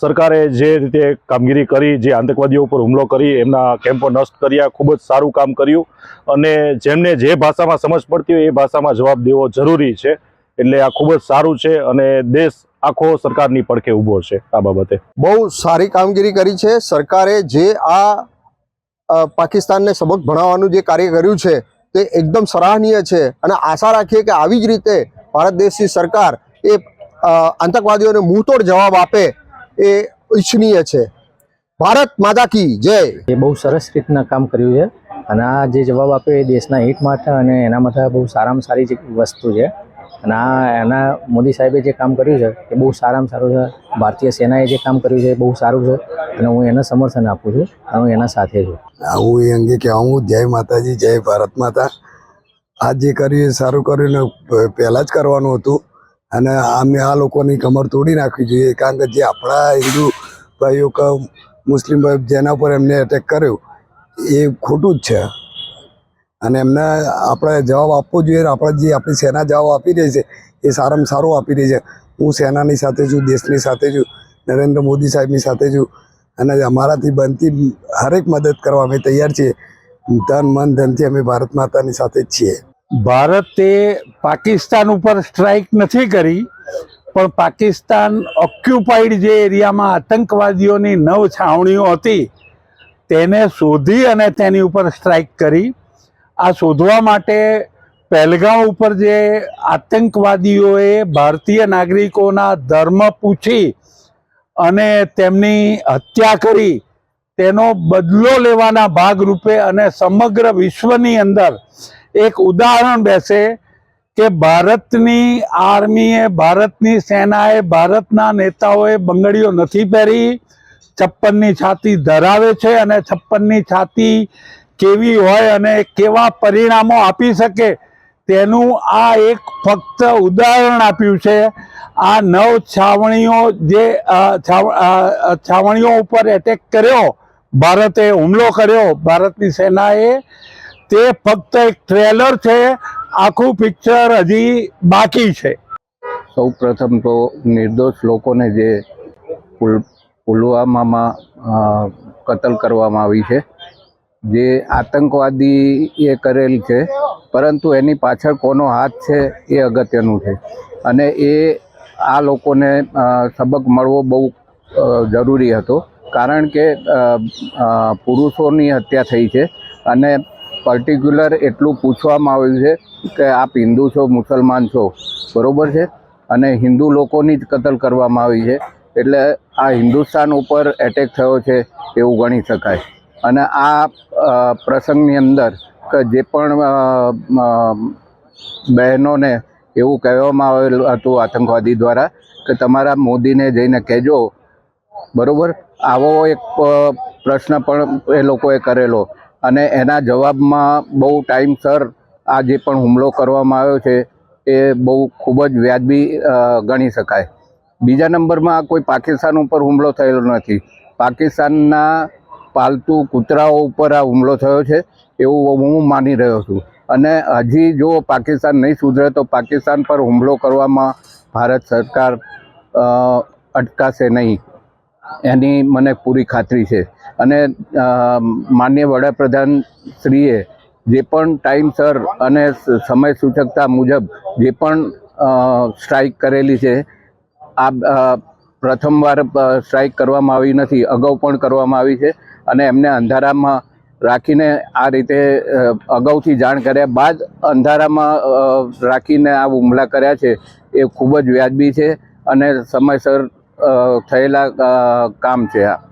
સરકારે જે રીતે કામગીરી કરી, જે આતંકવાદીઓ ઉપર હુમલો કરી, એમના કેમ્પો નષ્ટ કર્યા, ખૂબ જ સારું કામ કર્યું. અને જેમને જે ભાષામાં સમજ પડતી હોય, એ ભાષામાં જવાબ દેવો જરૂરી છે. એટલે આ ખૂબ જ સારું છે અને દેશ આખો સરકારની પડખે ઊભો છે આ બાબતે. બહુ સારી કામગીરી કરી છે. સરકારે જે આ પાકિસ્તાનને સબક ભણાવવાનું જે કાર્ય કર્યું છે, તે એકદમ સરાહનીય છે. અને આશા રાખીએ કે આવી જ રીતે ભારત દેશની સરકાર એ આતંકવાદીઓને મુંહતોડ જવાબ આપે એ ઈચ્છનીય છે. ભારત માતા કી જય. એ બહુ સરસ રીતના કામ કર્યું છે અને આ જે જવાબ આપ્યો એ દેશના હિત માટે અને એના માટે બહુ સારામાં સારી જે વસ્તુ છે. અને આ એના મોદી સાહેબે જે કામ કર્યું છે એ બહુ સારામાં સારું છે. ભારતીય સેનાએ જે કામ કર્યું છે એ બહુ સારું છે અને હું એને સમર્થન આપું છું અને હું એના સાથે છું. હું એ અંગે કહેવા હું જય માતાજી જય ભારત માતા. આ જે કર્યું એ સારું કર્યું ને પહેલાં જ કરવાનું હતું. અને અમે આ લોકોની કમર તોડી નાખવી જોઈએ, કારણ કે જે આપણા હિન્દુ ભાઈઓ કે મુસ્લિમ ભાઈઓ જેના પર એમને એટેક કર્યો, એ ખોટું જ છે. અને એમને આપણે જવાબ આપવો જોઈએ, આપણે જે આપણી સેના જવાબ આપી રહી છે, એ સારામાં સારો આપી રહી છે. હું સેનાની સાથે છું, દેશની સાથે છું, નરેન્દ્ર મોદી સાહેબની સાથે છું. અને અમારાથી બનતી હરેક મદદ કરવા અમે તૈયાર છીએ. તન મન, ધનથી અમે ભારત માતાની સાથે જ છીએ. ભારતે પાકિસ્તાન ઉપર સ્ટ્રાઇક નથી કરી, પણ પાકિસ્તાન ઓક્યુપાઈડ જે એરિયામાં આતંકવાદીઓની નવ છાવણીઓ હતી, તેને શોધી અને તેની ઉપર સ્ટ્રાઇક કરી. આ શોધવા માટે પહેલગામ ઉપર જે આતંકવાદીઓએ ભારતીય નાગરિકોના ધર્મ પૂછી અને તેમની હત્યા કરી, તેનો બદલો લેવાના ભાગરૂપે અને સમગ્ર વિશ્વની અંદર એક ઉદાહરણ બેસે કે ભારતની આર્મીએ, ભારતની સેનાએ, ભારતના નેતાઓએ બંગડીઓ નથી પહેરી, છપ્પનની છાતી ધરાવે છે અને છપ્પનની છાતી કેવી હોય અને કેવા પરિણામો આપી શકે, તેનું આ એક ફક્ત ઉદાહરણ આપ્યું છે. આ નવ છાવણીઓ જે છાવણીઓ ઉપર એટેક કર્યો, ભારતે હુમલો કર્યો, ભારતની સેનાએ તે ફક્ત એક ટ્રેલર છે. આખું પિક્ચર હજી બાકી છે. સૌ પ્રથમ તો નિર્દોષ લોકોને જે પુલવામામાં કતલ કરવામાં આવી છે. જે આતંકવાદી એ કરેલ છે, પરંતુ એની પાછળ કોનો હાથ છે એ અગત્યનું છે. અને એ આ લોકોને સબક મળવો બહુ જરૂરી હતો. કારણ કે પુરુષોની હત્યા થઈ છે. અને પર્ટિક્યુલર એટલું પૂછવામાં આવ્યું છે કે આપ હિન્દુ છો, મુસલમાન છો, બરોબર છે? અને હિન્દુ લોકોની જ કતલ કરવામાં આવી છે. એટલે આ હિન્દુસ્તાન ઉપર એટેક થયો છે એવું ગણી શકાય. અને આ પ્રસંગની અંદર કે જે પણ બહેનોને એવું કહેવામાં આવેલું હતું આતંકવાદી દ્વારા કે તમારા મોદીને જઈને કહેજો, બરાબર? આવો એક પ્રશ્ન પણ એ લોકોએ કરેલો. અને એના જવાબમાં બહુ ટાઈમસર આ જે પણ હુમલો કરવામાં આવ્યો છે, એ બહુ ખૂબ જ વ્યાજબી ગણી શકાય. બીજા નંબરમાં કોઈ પાકિસ્તાન ઉપર હુમલો થયેલો નથી. પાકિસ્તાનના પાલતુ કૂતરાઓ ઉપર આ હુમલો થયો છે, એવું હું માની રહ્યો છું. અને હજી જો પાકિસ્તાન નહીં સુધરે તો પાકિસ્તાન પર હુમલો કરવામાં ભારત સરકાર અટકાશે નહીં. એની મને પૂરી ખાતરી છે. અને માન્ય વડાપ્રધાન શ્રીએ જે પણ ટાઈમસર અને સમય સૂચકતા મુજબ જે પણ સ્ટ્રાઇક કરેલી છે આ પ્રથમવાર સ્ટ્રાઇક કરવામાં આવી નથી, અગાઉ પણ કરવામાં આવી છે અને એમને અંધારામાં રાખીને આ રીતે અગાઉથી જાણ કર્યા બાદ અંધારામાં રાખીને આ હુમલા કર્યા છે એ ખૂબ જ વ્યાજબી છે અને સમયસર થયેલા કામ છે આ.